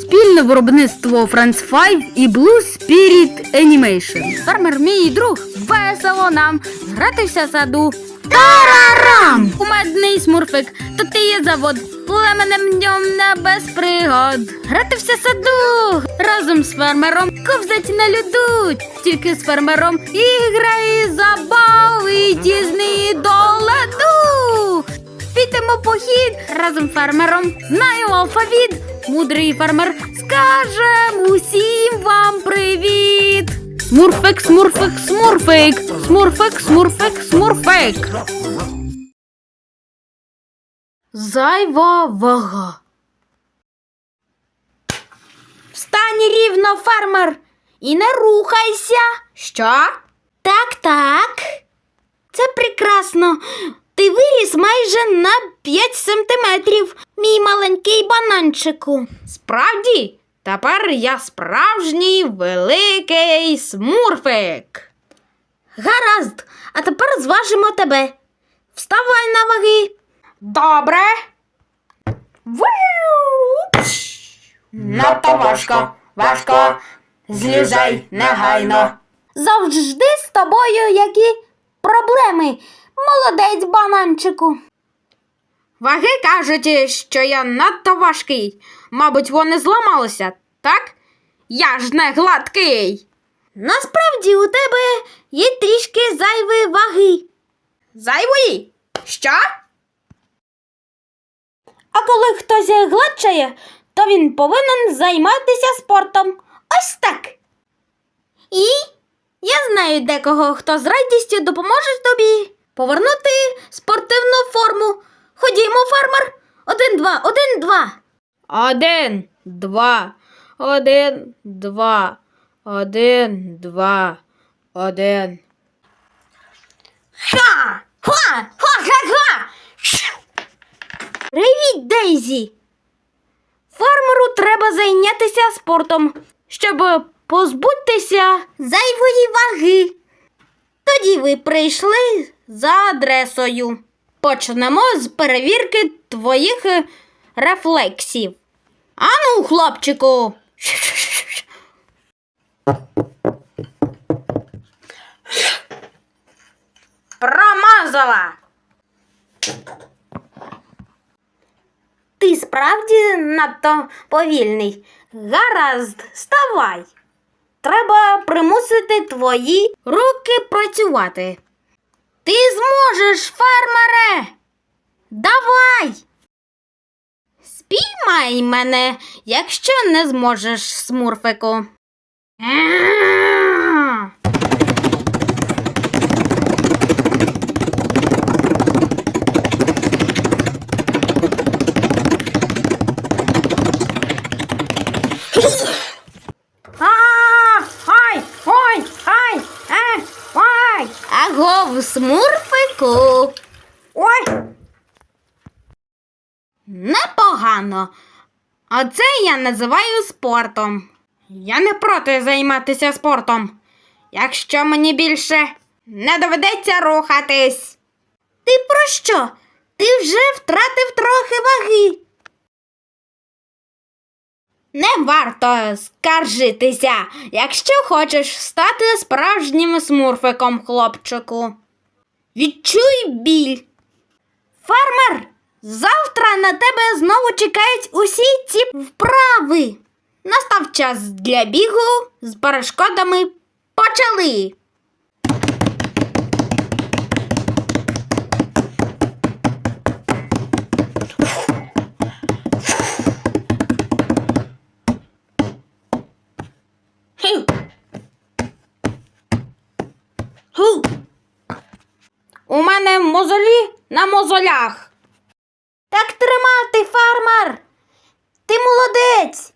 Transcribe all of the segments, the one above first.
Спільне виробництво France 5 і Blue Spirit Animation. Фермер мій друг, весело нам гратися в саду. Тарарам! Кумедний смурфик, то ти є завод. Племенем днем не без пригод. Гратися в саду разом з фермером, ковзать на льоду. Тільки з фермером ігри, забави, дізні до ладу. Підемо похід разом з фермером. Знаю алфавіт. Мудрий фермер скаже усім вам привіт. Смурфик, смурфик, смурфик. Смурфик, смурфик, смурфик. Зайва вага. Встань рівно, фермер, і не рухайся. Що? Так, так. Це прекрасно. Ти виріс майже на 5 сантиметрів, мій маленький бананчику. Справді? Тепер я справжній великий смурфик. Гаразд, а тепер зважимо тебе. Вставай на ваги. Добре. Надто важко, важко. Злізай негайно. Завжди з тобою які проблеми, молодець бананчику. Ваги кажуть, що я надто важкий. Мабуть, вони зламалися, так? Я ж не гладкий. Насправді у тебе є трішки зайвої ваги. Зайвої? Що? А коли хтось гладшає, то він повинен займатися спортом. Ось так. І знаю декого, хто з радістю допоможе тобі повернути спортивну форму. Ходімо, фермер. Один, два, один, два. Один, два, один, два, один, два, один. Ха! Ха! Ха-ха-ха! Привіт, Дейзі! Фермеру треба зайнятися спортом, щоб позбутися зайвої ваги. Тоді ви прийшли за адресою. Почнемо з перевірки твоїх е, рефлексів. Ану, хлопчику. Промазала. Ти справді надто повільний. Гаразд, ставай. Треба примусити твої руки працювати. Ти зможеш, фермере. Давай. Спіймай мене, якщо не зможеш, смурфику. М. А, ай, ой, ай, е, ой. Агов, смурфику. Ой. Непогано. Оце я називаю спортом. Я не проти займатися спортом, якщо мені більше не доведеться рухатись. Ти про що? Ти вже втратив трохи ваги. Не варто скаржитися, якщо хочеш стати справжнім смурфиком, хлопчику. Відчуй біль. Фермер, завтра на тебе знову чекають усі ці вправи. Настав час для бігу з перешкодами. Почали. На мозолях. Так тримати, фармер. Ти молодець.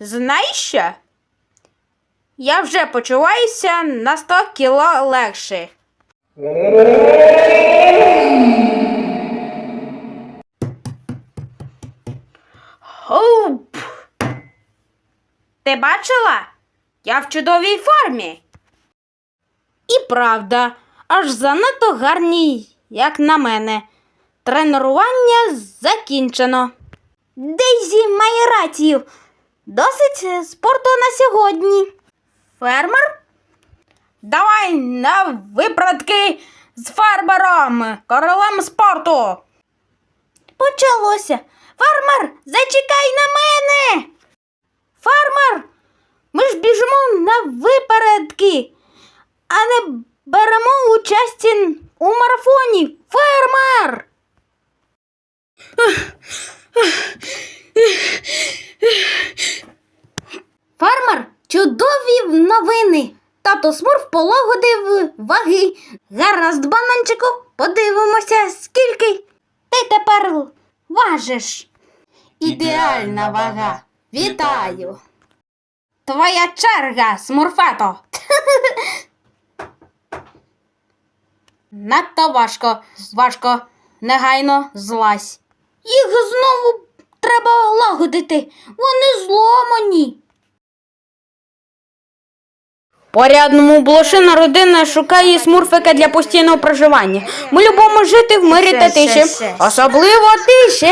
Знаєш що? Я вже почуваюся на 100 кіло легше. Ти бачила? Я в чудовій формі. І правда, аж занадто гарні, як на мене. Тренування закінчено. Дейзі має рацію. Досить спорту на сьогодні. Фермер? Давай на виправки з фермером, королем спорту. Почалося. Фермер, зачекай на мене. Фермер, ми ж біжимо на випередки, а не беремо участі у марафоні. Фермер. Фермер, чудові новини. Тато Смурф полагодив ваги. Гаразд, бананчику, подивимося, скільки ти тепер важиш. Ідеальна вага. Вітаю. Твоя черга, смурфето. Надто важко, важко, негайно злазь. Їх знову треба лагодити. Вони зломані. Порядному блошина родина шукає смурфика для постійного проживання. Ми любимо жити в мирі та тиші. Особливо тиші.